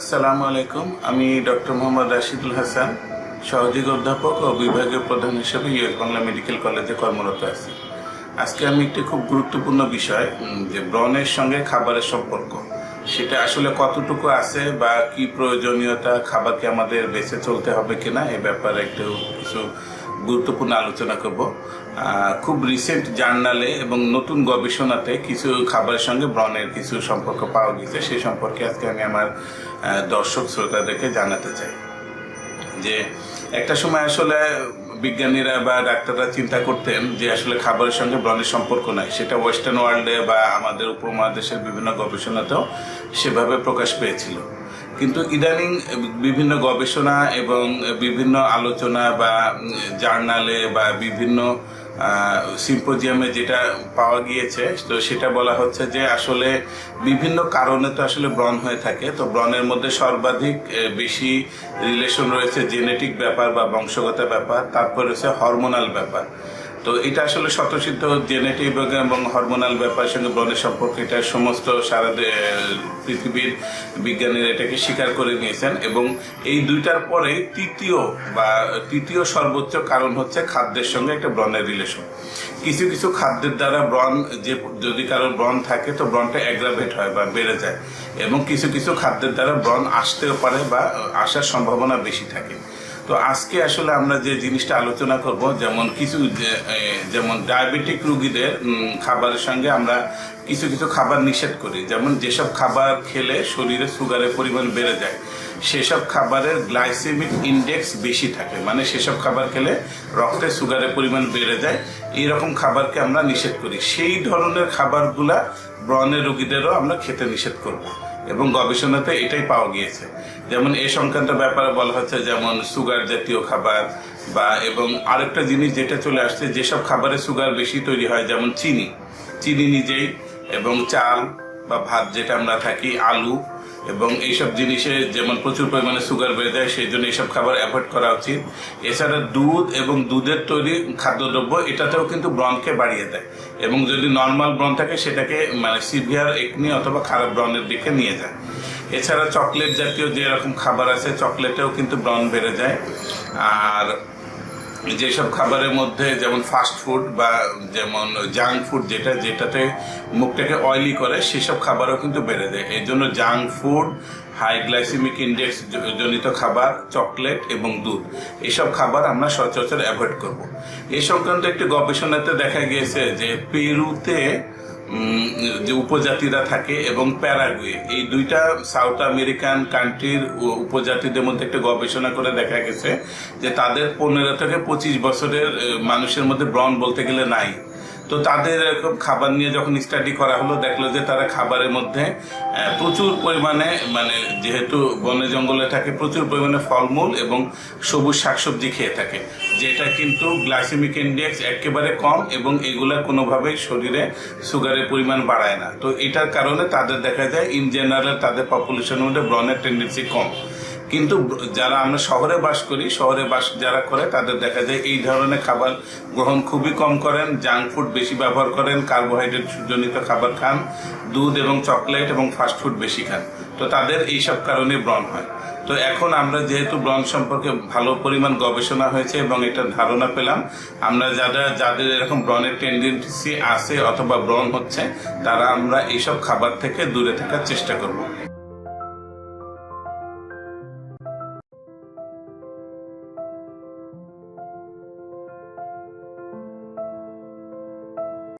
আসসালামু আলাইকুম। আমি ডক্টর মোহাম্মদ রাশিদুল হাসান, সহযোগী অধ্যাপক ও বিভাগীয় প্রধান হিসেবে ইউএস বাংলা মেডিকেল কলেজে কর্মরত আছি। আজকে আমি একটি খুব গুরুত্বপূর্ণ বিষয় যে ব্রণের সঙ্গে খাবারের সম্পর্ক। সেটা আসলে কতটুকু আছে বা কি প্রয়োজনীয়তা খাবারকে আমাদের বেঁচে চলতে হবে কিনা, এ ব্যাপারে একটু কিছু গুরুত্বপূর্ণ আলোচনা করব। খুব রিসেন্ট জার্নালে এবং নতুন গবেষণাতে কিছু খাবারের সঙ্গে ব্রণের কিছু সম্পর্ক পাওয়া গেছে সেই সম্পর্কে আজকে আমি আমার দর্শক শ্রোতাদেরকে জানাতে চাই। যে একটা সময় আসলে বিজ্ঞানীরা বা ডাক্তাররা চিন্তা করতেন যে আসলে খাবারের সঙ্গে ব্রণের সম্পর্ক নাই। সেটা ওয়েস্টার্ন ওয়ার্ল্ডে বা আমাদের উপমহাদেশের বিভিন্ন গবেষণাতেও সেভাবে প্রকাশ পেয়েছিল। কিন্তু ইদানিং বিভিন্ন গবেষণা এবং বিভিন্ন আলোচনা বা জার্নালে বা বিভিন্ন সিম্পোজিয়ামে যেটা পাওয়া গিয়েছে, তো সেটা বলা হচ্ছে যে আসলে বিভিন্ন কারণে তো আসলে ব্রণ হয়ে থাকে। তো ব্রণের মধ্যে সর্বাধিক বেশি রিলেশন রয়েছে জেনেটিক ব্যাপার বা বংশগত ব্যাপার, তারপর রয়েছে হরমোনাল ব্যাপার। তো এটা আসলে স্বতঃসিদ্ধ জেনেটিক এবং হরমোনাল ব্যাপারের সঙ্গে ব্রণের সম্পর্ক, এটা সমস্ত সারা পৃথিবীর বিজ্ঞানীরা এটাকে স্বীকার করে নিয়েছেন এবং এই দুইটার পরে তৃতীয় বা তৃতীয় সর্বোচ্চ কারণ হচ্ছে খাদ্যের সঙ্গে একটা ব্রণের রিলেশন কিছু কিছু খাদ্যের দ্বারা ব্রণ যে, যদি কারোর ব্রণ থাকে তো ব্রণটা অ্যাগ্রাভেট হয় বা বেড়ে যায় এবং কিছু কিছু খাদ্যের দ্বারা ব্রণ আসতেও পারে বা আসার সম্ভাবনা বেশি থাকে। তো আজকে আসলে আমরা যে জিনিসটা আলোচনা করব, যেমন কিছু যেমন ডায়াবেটিক রুগীদের খাবারের সঙ্গে আমরা কিছু কিছু খাবার নিষেধ করি। যেমন যেসব খাবার খেলে শরীরে সুগারের পরিমাণ বেড়ে যায়, সেসব খাবারের গ্লাইসেমিক ইন্ডেক্স বেশি থাকে। মানে সেসব খাবার খেলে রক্তে সুগারের পরিমাণ বেড়ে যায় এই রকম খাবারকে আমরা নিষেধ করি। সেই ধরনের খাবারগুলা ব্রণের রোগীদেরও আমরা খেতে নিষেধ করব। এবং গবেষণাতে এটাই পাওয়া গিয়েছে। যেমন এ সংক্রান্ত ব্যাপারে বলা হচ্ছে, যেমন সুগার জাতীয় খাবার বা এবং আরেকটা জিনিস যেটা চলে আসছে, যেসব খাবারে সুগার বেশি তৈরি হয়, যেমন চিনি। চিনি নিজেই এবং চাল বা ভাত যেটা আমরা থাকি, আলু এবং এইসব জিনিসে যেমন প্রচুর পরিমাণে সুগার বেড়ে যায়, সেই জন্য এইসব খাবার অ্যাভয়েড করা উচিত। এছাড়া দুধ এবং দুধের তৈরি খাদ্যদ্রব্য, এটাতেও কিন্তু ব্রণকে বাড়িয়ে দেয় এবং যদি নর্মাল ব্রণ থাকে, সেটাকে মানে সিভিয়ার একনি অথবা খারাপ ব্রণের দিকে নিয়ে যায়। এছাড়া চকলেট জাতীয় যে রকম খাবার আছে চকলেটেও কিন্তু ব্রণ বেড়ে যায়। আর যেসব খাবারের মধ্যে যেমন ফাস্ট ফুড বা যেমন জাঙ্ক ফুড যেটা, যেটাতে মুখটাকে অয়েলি করে, সেসব খাবারও কিন্তু বেড়ে যায়। এই জন্য junk food high glycemic index জনিত খাবার চকলেট এবং দুধ, এসব খাবার আমরা সচরাচর অ্যাভয়েড করব। এ সংক্রান্ত একটি গবেষণাতে দেখা গিয়েছে যে পেরুতে যে উপজাতিরা থাকে এবং প্যারাগুয়ে। এই দুইটা সাউথ আমেরিকান কান্ট্রির উপজাতিদের মধ্যে একটা গবেষণা করে দেখা গেছে যে তাদের পনেরো থেকে পঁচিশ বছরের মানুষের মধ্যে ব্রণ বলতে গেলে নাই। তো তাদের এরকম খাবার নিয়ে যখন স্টাডি করা হলো, দেখল যে তারা খাবারের মধ্যে প্রচুর পরিমাণে মানে যেহেতু বনে জঙ্গলে থাকে, প্রচুর পরিমাণে ফলমূল এবং সবুজ শাকসবজি খেয়ে থাকে, যেটা কিন্তু গ্লাইসেমিক ইন্ডেক্স একেবারে কম এবং এগুলা কোনোভাবেই শরীরে সুগারের পরিমাণ বাড়ায় না। তো এটার কারণে তাদের দেখা যায় ইন জেনারেল তাদের পপুলেশনের মধ্যে ব্রণের টেন্ডেন্সি কম। কিন্তু যারা আমরা শহরে বাস করি, শহরে বাস যারা করে, তাদের দেখা যায় এই ধরনের খাবার গ্রহণ খুবই কম করেন জাঙ্ক ফুড বেশি ব্যবহার করেন কার্বোহাইড্রেট জনিত খাবার খান, দুধ এবং চকলেট এবং ফাস্ট ফুড বেশি খান। তো তাদের এইসব কারণে ব্রণ হয়। তো এখন আমরা যেহেতু ব্রণ সম্পর্কে ভালো পরিমাণ গবেষণা হয়েছে এবং এটা ধারণা পেলাম, আমরা যারা, যাদের এরকম ব্রণের টেন্ডেন্সি আছে অথবা ব্রণ হচ্ছে, তারা আমরা এইসব খাবার থেকে দূরে থাকার চেষ্টা করব।